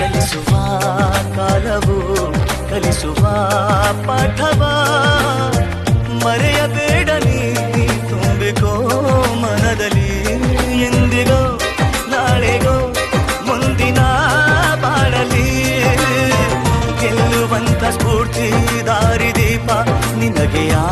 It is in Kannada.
ಚಲಿಸುವ ಕಾಲವು, ಕಲಿಸುವ ಪಾಠವ. ಮರೆಯಬೇಡ ನೀ ತುಂಬಿಕೋ ಮನದಲ್ಲಿ ಎಂದಿಗೋ, ನಾಳೆಗೋ, ಮುಂದಿನ ಬಾಳಲಿ. ಗೆಲ್ಲುವಂತ ಸ್ಫೂರ್ತಿ ದಾರಿದೀಪ ನಿನಗೆ ಯಾ